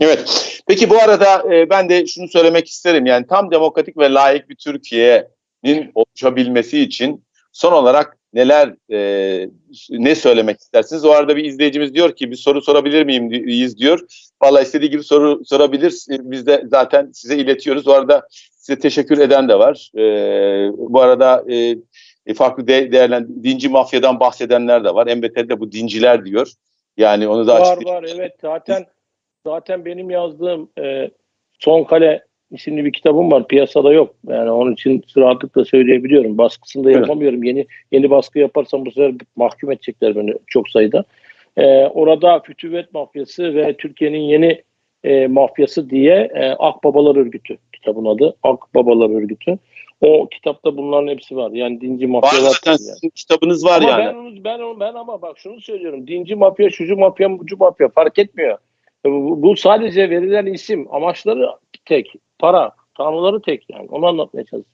Evet. Peki bu arada e, ben de şunu söylemek isterim. Yani tam demokratik ve layık bir Türkiye'nin oluşabilmesi için son olarak neler e, ne söylemek istersiniz? O arada bir izleyicimiz diyor ki bir soru sorabilir miyim miyiz diyor. Vallahi istediği gibi soru sorabilir. E, Biz de zaten size iletiyoruz. O arada size teşekkür eden de var. E, bu arada e, farklı de, değerlen dinci mafyadan bahsedenler de var. En beter de bu dinciler diyor. Yani onu da Var açık var evet zaten zaten benim yazdığım e, Son Kale isimli bir kitabım var piyasada yok. Yani onun için rahatlıkla söyleyebiliyorum. Baskısını da yapamıyorum. Yeni yeni baskı yaparsam bu sefer mahkum edecekler beni çok sayıda. E, orada Fütüvet Mafyası ve Türkiye'nin yeni e, mafyası diye e, Akbabalar Örgütü kitabın adı. Akbabalar Örgütü. O kitapta bunların hepsi var. Yani dinci Var mafyalar. zaten yani. sizin kitabınız var ama yani. ben, onu- ben, onu- ben ama bak şunu söylüyorum. Dinci mafya, şucu mafya, bucu mafya fark etmiyor. E, Bu, sadece verilen isim. Amaçları tek. Para. Tanrıları tek yani. Onu anlatmaya çalışıyorum.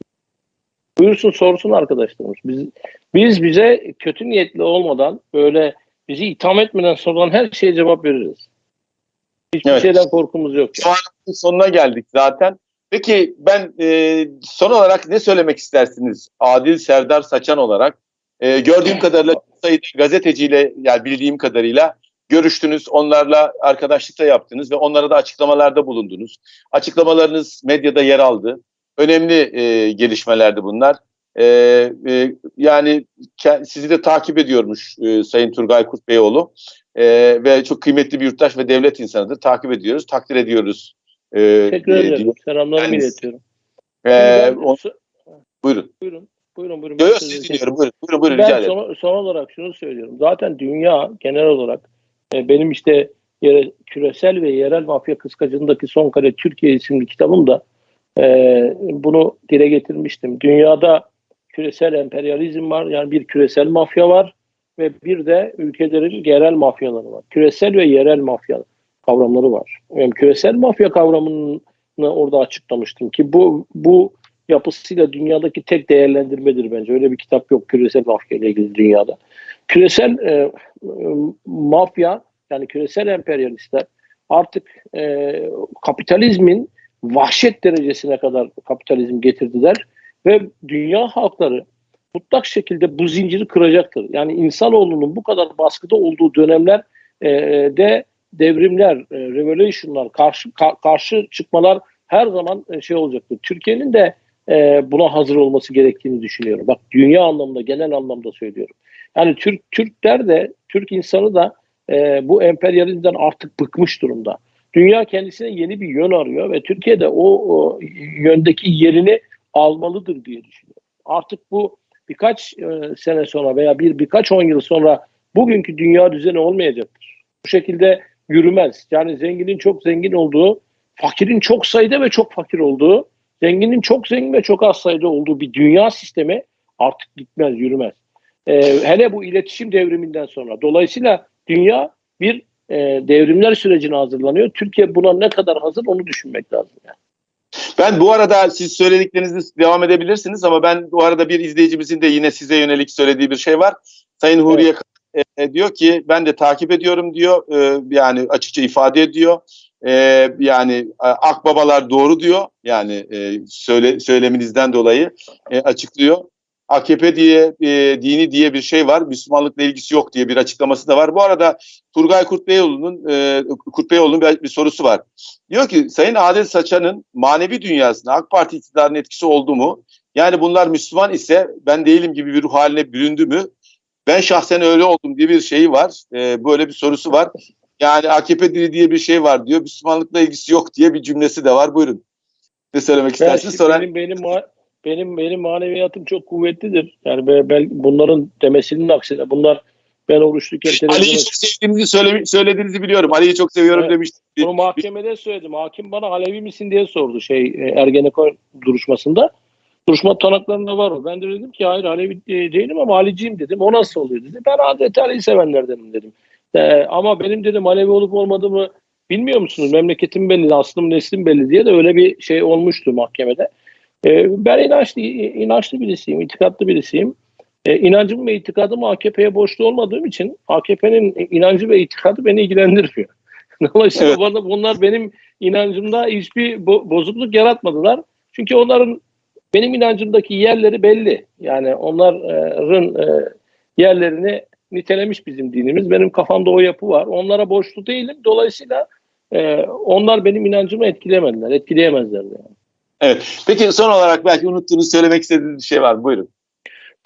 Buyursun sorsun arkadaşlarımız. Biz, biz bize kötü niyetli olmadan böyle bizi itham etmeden sorulan her şeye cevap veririz. Hiçbir Evet. şeyden korkumuz yok. yani. Programın sonuna geldik zaten. Peki ben e, son olarak ne söylemek istersiniz? Adil Serdar Saçan olarak e, gördüğüm kadarıyla sayıda gazeteciyle yani bildiğim kadarıyla görüştünüz, onlarla arkadaşlık da yaptınız ve onlara da açıklamalarda bulundunuz. Açıklamalarınız medyada yer aldı. Önemli e, gelişmelerdi bunlar. E, e, yani sizi de takip ediyormuş e, Sayın Turgay Kurt Beyoğlu. E, ve çok kıymetli bir yurttaş ve devlet insanıdır. Takip ediyoruz, takdir ediyoruz. E, Teşekkür e, ederim. Selamlarımı Yani- iletiyorum. e, Ben- o- buyurun. buyurun. Buyurun buyurun. Yo, yo, Ben sizi sizi- dinliyorum. Buyurun, buyurun, buyurun ben rica ederim. son, son olarak şunu söylüyorum. Zaten dünya genel olarak e, benim işte yere, küresel ve yerel mafya kıskacındaki son kare Türkiye isimli kitabımda e, bunu dile getirmiştim. Dünyada küresel emperyalizm var. Yani bir küresel mafya var ve bir de ülkelerin yerel mafyaları var. Küresel ve yerel mafya kavramları var. Yani küresel mafya kavramını orada açıklamıştım ki bu bu yapısıyla dünyadaki tek değerlendirmedir bence. Öyle bir kitap yok küresel mafya ile ilgili dünyada. Küresel e, e, mafya yani küresel emperyalistler artık e, kapitalizmin vahşet derecesine kadar kapitalizm getirdiler ve dünya halkları mutlak şekilde bu zinciri kıracaktır. Yani insanoğlunun bu kadar baskıda olduğu dönemler e, de devrimler, e, revolutionlar, karşı ka- karşı çıkmalar her zaman e, şey olacaktır. Türkiye'nin de e, buna hazır olması gerektiğini düşünüyorum. Bak dünya anlamda, genel anlamda söylüyorum. Yani Türk Türkler de, Türk insanı da e, bu emperyalizmden artık bıkmış durumda. Dünya kendisine yeni bir yön arıyor ve Türkiye de o, o yöndeki yerini almalıdır diye düşünüyorum. Artık bu birkaç e, sene sonra veya bir birkaç on yıl sonra bugünkü dünya düzeni olmayacaktır. Bu şekilde yürümez. Yani zenginin çok zengin olduğu, fakirin çok sayıda ve çok fakir olduğu, zenginin çok zengin ve çok az sayıda olduğu bir dünya sistemi artık gitmez, yürümez. Ee, hele bu iletişim devriminden sonra. Dolayısıyla dünya bir e, devrimler sürecine hazırlanıyor. Türkiye buna ne kadar hazır onu düşünmek lazım. Yani. Ben bu arada siz söylediklerinizi devam edebilirsiniz ama ben bu arada bir izleyicimizin de yine size yönelik söylediği bir şey var. Sayın Huriye e, diyor ki ben de takip ediyorum diyor. E, yani açıkça ifade ediyor. E, yani akbabalar doğru diyor. Yani e, söyle söyleminizden dolayı e, açıklıyor. AKP diye e, dini diye bir şey var. Müslümanlıkla ilgisi yok diye bir açıklaması da var. Bu arada Turgay Kurtbeyoğlu'nun e, Kurtbeyoğlu'nun bir, bir sorusu var. Diyor ki Sayın Adil Saçan'ın manevi dünyasında AK Parti iktidarının etkisi oldu mu? Yani bunlar Müslüman ise ben değilim gibi bir ruh haline büründü mü? Ben şahsen öyle oldum diye bir şeyi var. E, böyle bir sorusu var. Yani AKP dili diye bir şey var diyor. Müslümanlıkla ilgisi yok diye bir cümlesi de var. Buyurun. Ne söylemek istersiniz? Sonra benim, benim, benim, benim maneviyatım çok kuvvetlidir. Yani ben, ben bunların demesinin aksine bunlar ben oruçluyken Ali'yi televizyona çok sevdiğinizi söyle, söylediğinizi biliyorum. Ali'yi çok seviyorum Evet. demiştim. Bunu mahkemede söyledim. Hakim bana Alevi misin diye sordu şey e, Ergenekon duruşmasında. Duruşma tanıklarında var o. Ben de dedim ki hayır Alevi e, değilim ama Aliciyim dedim. O nasıl oluyor dedi. Ben Hazreti Ali'yi sevenlerdenim dedim. E, ama benim dedim Alevi olup olmadığımı bilmiyor musunuz? Memleketim belli, aslım neslim belli diye de öyle bir şey olmuştu mahkemede. E, ben inançlı, inançlı birisiyim, itikatlı birisiyim. E, inancım ve itikadım AKP'ye borçlu olmadığım için AKP'nin inancı ve itikadı beni ilgilendirmiyor. Dolayısıyla Evet. bunlar benim inancımda hiçbir bo- bozukluk yaratmadılar. Çünkü onların benim inancımdaki yerleri belli. Yani onların e, yerlerini nitelemiş bizim dinimiz. Benim kafamda o yapı var. Onlara borçlu değilim. Dolayısıyla e, onlar benim inancımı etkilemediler. Etkileyemezler. Yani. Evet. Peki son olarak belki unuttuğunuz söylemek istediğiniz bir şey var mı? Buyurun.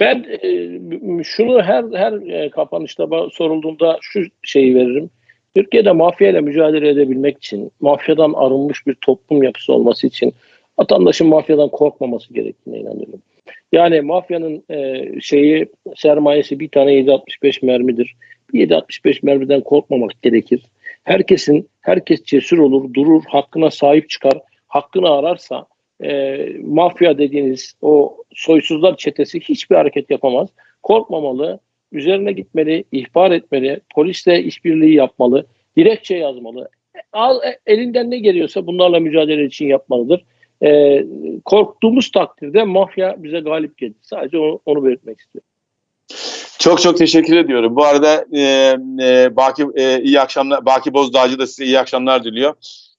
Ben e, şunu her her e, kapanışta sorulduğunda şu şeyi veririm. Türkiye'de mafya ile mücadele edebilmek için, mafyadan arınmış bir toplum yapısı olması için vatandaşın mafyadan korkmaması gerektiğine inanıyorum. Yani mafyanın e, şeyi sermayesi bir tane 7.65 mermidir. Bir 7.65 mermiden korkmamak gerekir. Herkesin herkes cesur olur, durur, hakkına sahip çıkar, hakkını ararsa e, mafya dediğiniz o soysuzlar çetesi hiçbir hareket yapamaz. Korkmamalı, üzerine gitmeli, ihbar etmeli, polisle işbirliği yapmalı, dilekçe yazmalı. Al, e, elinden ne geliyorsa bunlarla mücadele için yapmalıdır. E, korktuğumuz takdirde mafya bize galip gelir. Sadece onu, onu belirtmek istiyorum. Çok çok teşekkür ediyorum. Bu arada e, e, Baki e, iyi akşamlar. Baki Bozdağcı da size iyi akşamlar diliyor.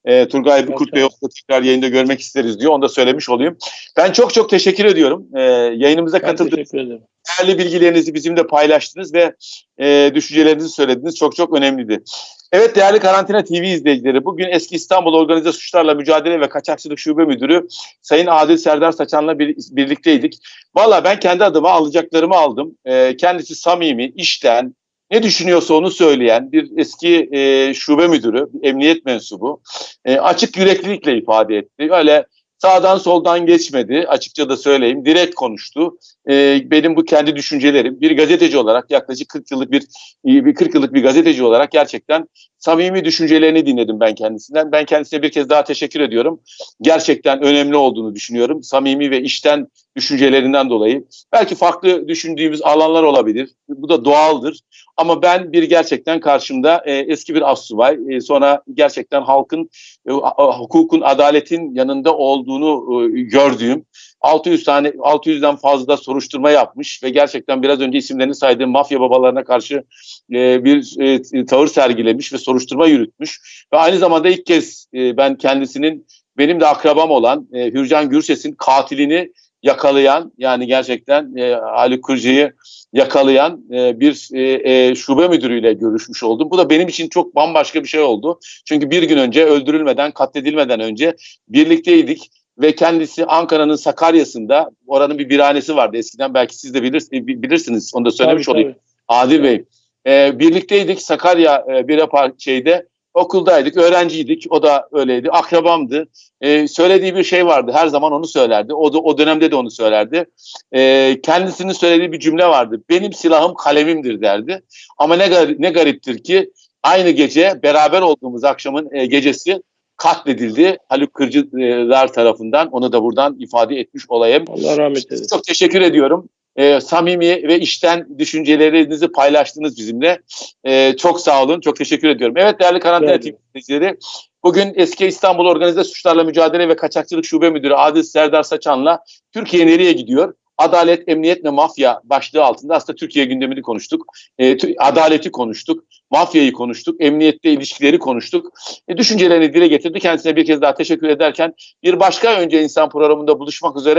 E, Turgay Bukurt Bey olsa tekrar yayında görmek isteriz diyor. Onu da söylemiş olayım. Ben çok çok teşekkür ediyorum. E, yayınımıza katıldığınız değerli bilgilerinizi bizimle paylaştınız ve e, düşüncelerinizi söylediniz. Çok çok önemliydi. Evet değerli Karantina TV izleyicileri, bugün eski İstanbul Organize Suçlarla Mücadele ve Kaçakçılık Şube Müdürü Sayın Adil Serdar Saçan'la bir, birlikteydik. Valla ben kendi adıma alacaklarımı aldım. E, kendisi samimi, işten, ne düşünüyorsa onu söyleyen bir eski e, şube müdürü, bir emniyet mensubu. E, açık yüreklilikle ifade etti. Öyle sağdan soldan geçmedi açıkça da söyleyeyim. Direkt konuştu. E, benim bu kendi düşüncelerim. Bir gazeteci olarak yaklaşık 40 yıllık bir, bir 40 yıllık bir gazeteci olarak gerçekten samimi düşüncelerini dinledim ben kendisinden. Ben kendisine bir kez daha teşekkür ediyorum. Gerçekten önemli olduğunu düşünüyorum. Samimi ve işten düşüncelerinden dolayı. Belki farklı düşündüğümüz alanlar olabilir. Bu da doğaldır. Ama ben bir gerçekten karşımda e, eski bir assubay, e, sonra gerçekten halkın, e, hukukun, adaletin yanında olduğunu e, gördüğüm, 600 tane 600'den fazla soruşturma yapmış ve gerçekten biraz önce isimlerini saydığım mafya babalarına karşı e, bir e, tavır sergilemiş ve soruşturma yürütmüş. Ve aynı zamanda ilk kez e, ben kendisinin benim de akrabam olan e, Hürcan Gürses'in katilini yakalayan yani gerçekten e, Haluk Kırcı'yı yakalayan e, bir e, e, şube müdürüyle görüşmüş oldum. Bu da benim için çok bambaşka bir şey oldu. Çünkü bir gün önce öldürülmeden, katledilmeden önce birlikteydik ve kendisi Ankara'nın Sakarya'sında oranın bir birhanesi vardı eskiden belki siz de bilir, bilirsiniz onu da söylemiş Tabii, olayım. tabii. Adil Bey. E, birlikteydik Sakarya e, bir şeyde okuldaydık, öğrenciydik. O da öyleydi. Akrabamdı. E, söylediği bir şey vardı. Her zaman onu söylerdi. O da o dönemde de onu söylerdi. E, kendisinin söylediği bir cümle vardı. Benim silahım kalemimdir derdi. Ama ne gar- ne gariptir ki aynı gece beraber olduğumuz akşamın e, gecesi katledildi Haluk Kırcılar tarafından. Onu da buradan ifade etmiş olayım. Allah rahmet eylesin. Çok teşekkür ediyorum. Ee, samimi ve işten düşüncelerinizi paylaştınız bizimle. Ee, çok sağ olun. Çok teşekkür ediyorum. Evet değerli Karantina izleyicileri. Bugün eski İstanbul Organize Suçlarla Mücadele ve Kaçakçılık Şube Müdürü Adil Serdar Saçan'la Türkiye nereye gidiyor? Adalet, emniyet ve mafya başlığı altında aslında Türkiye gündemini konuştuk. Tü- adaleti konuştuk. Mafyayı konuştuk. Emniyette ilişkileri konuştuk. E, düşüncelerini dile getirdi. Kendisine bir kez daha teşekkür ederken bir başka önce insan programında buluşmak üzere.